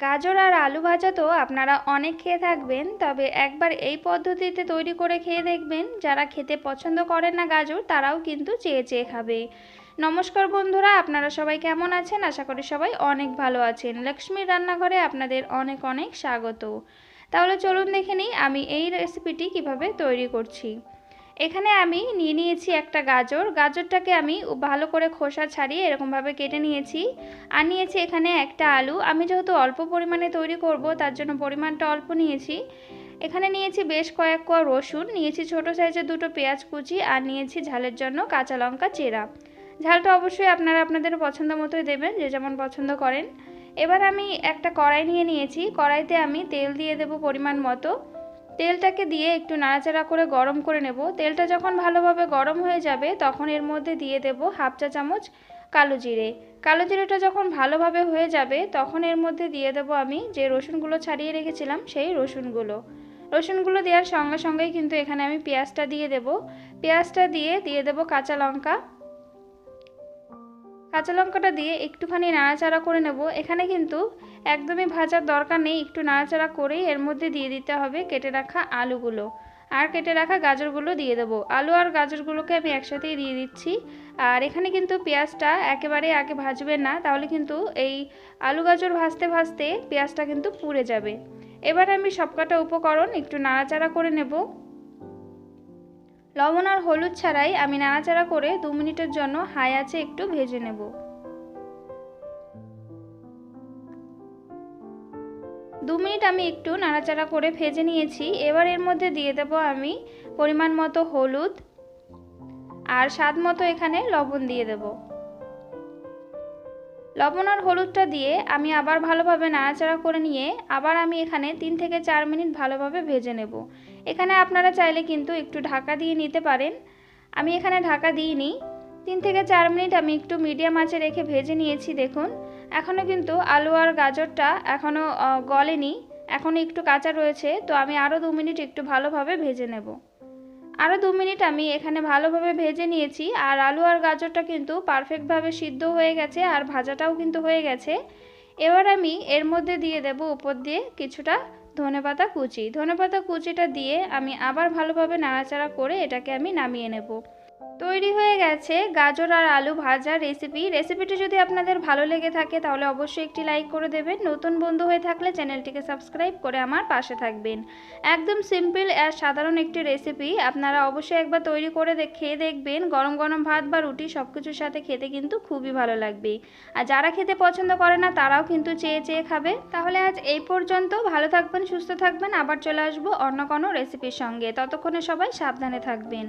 গাজর আর আলু ভাজা তো আপনারা অনেক খেয়ে থাকবেন, তবে একবার এই পদ্ধতিতে তৈরি করে খেয়ে দেখবেন, যারা খেতে পছন্দ করেন না গাজর, তারাও কিন্তু চেয়ে চেয়ে খাবে। নমস্কার বন্ধুরা, আপনারা সবাই কেমন আছেন? আশা করি সবাই অনেক ভালো আছেন। লক্ষ্মীর রান্নাঘরে আপনাদের অনেক অনেক স্বাগত। তাহলে চলুন দেখে নিই, আমি এই রেসিপিটি কীভাবে তৈরি করছি। এখানে আমি নিয়ে নিয়েছি একটা গাজর। গাজরটাকে আমি ভালো করে খোসা ছাড়িয়ে এরকমভাবে কেটে নিয়েছি। আর নিয়েছি এখানে একটা আলু। আমি যেহেতু অল্প পরিমাণে তৈরি করব, তার জন্য পরিমাণটা অল্প নিয়েছি। এখানে নিয়েছি বেশ কয়েক কোয়া রসুন, নিয়েছি ছোট সাইজের দুটো পেঁয়াজ কুচি, আর নিয়েছি ঝালের জন্য কাঁচা লঙ্কা চেরা। ঝালটা অবশ্যই আপনারা আপনাদের পছন্দ মতোই দেবেন, যে যেমন পছন্দ করেন। এবার আমি একটা কড়াই নিয়ে নিয়েছি। কড়াইতে আমি তেল দিয়ে দেব পরিমাণ মতো। তেলটাকে দিয়ে একটু নাড়াচাড়া করে গরম করে নেব। তেলটা যখন ভালোভাবে গরম হয়ে যাবে, তখন এর মধ্যে দিয়ে দেব হাফ চা চামচ কালো জিরে। কালো জিরেটা যখন ভালোভাবে হয়ে যাবে, তখন এর মধ্যে দিয়ে দেব আমি যে রসুনগুলো ছাড়িয়ে রেখেছিলাম, সেই রসুনগুলো। রসুনগুলো দেওয়ার সঙ্গে সঙ্গেই কিন্তু এখানে আমি পেঁয়াজটা দিয়ে দেব। পেঁয়াজটা দিয়ে দিয়ে দেব কাঁচা লঙ্কা। কাঁচা লঙ্কাটা দিয়ে একটুখানি নাড়াচাড়া করে নেব। এখানে কিন্তু একদমই ভাজার দরকার নেই, একটু নাড়াচাড়া করেই এর মধ্যে দিয়ে দিতে হবে কেটে রাখা আলুগুলো। আর কেটে রাখা গাজরগুলো দিয়ে দেবো। আলু আর গাজরগুলোকে আমি একসাথেই দিয়ে দিচ্ছি। আর এখানে কিন্তু পেঁয়াজটা একেবারে আগে ভাজবেন না, তাহলে কিন্তু এই আলু গাজর ভাজতে ভাজতে পেঁয়াজটা কিন্তু পুড়ে যাবে। এবার আমি সবকটা উপকরণ একটু নাড়াচাড়া করে নেব। লবণ আর হলুদ ছাড়াই আমি নাড়াচাড়া করে দু মিনিটের জন্য হাই আছে একটু ভেজে নেব। দু মিনিট আমি একটু নাড়াচাড়া করে ভেজে নিয়েছি। এবার এর মধ্যে দিয়ে দেব আমি পরিমাণ মতো হলুদ আর স্বাদ মতো এখানে লবণ দিয়ে দেব। লবণ আর হলুদটা দিয়ে আমি আবার ভালোভাবে নাড়াচাড়া করে নিয়ে আবার আমি এখানে তিন থেকে চার মিনিট ভালোভাবে ভেজে নেব। এখানে আপনারা চাইলে কিন্তু একটু ঢাকা দিয়ে নিতে পারেন। আমি এখানে ঢাকা দিইনি। তিন থেকে চার মিনিট আমি একটু মিডিয়াম আঁচে রেখে ভেজে নিয়েছি, দেখুন। এখনও কিন্তু আলু আর গাজরটা এখনও গলেনি। এখনও একটু কাঁচা রয়েছে, তো আমি আরও দু মিনিট একটু ভালোভাবে ভেজে নেব। আরও দু মিনিট আমি এখানে ভালোভাবে ভেজে নিয়েছি, আর আলু আর গাজরটা কিন্তু পারফেক্টভাবে সিদ্ধ হয়ে গেছে, আর ভাজাটাও কিন্তু হয়ে গেছে। এবার আমি এর মধ্যে দিয়ে দেব উপর দিয়ে কিছুটা ধনেপাতা কুচি। ধনেপাতা কুচিটা দিয়ে আমি আবার ভালোভাবে নাড়াচাড়া করে এটাকে আমি নামিয়ে নেব। তৈরি হয়ে গেছে গাজর আর আলু ভাজার রেসিপি রেসিপিটি যদি আপনাদের ভালো লেগে থাকে তাহলে অবশ্যই একটি লাইক করে দেবেন। নতুন বন্ধু হয়ে থাকলে চ্যানেলটিকে সাবস্ক্রাইব করে আমার পাশে থাকবেন। একদম সিম্পল আর সাধারণ একটি রেসিপি আপনারা অবশ্যই একবার তৈরি করে খেয়ে দেখবেন। গরম গরম ভাত বা রুটি সব কিছুর সাথে খেতে কিন্তু খুবই ভালো লাগবে। আর যারা খেতে পছন্দ করে না তারাও কিন্তু চেয়ে চেয়ে খাবে। তাহলে আজ এই পর্যন্ত। ভালো থাকবেন, সুস্থ থাকবেন। আবার চলে আসব অন্য কোনো রেসিপির সঙ্গে। ততক্ষণে সবাই সাবধানে থাকবেন।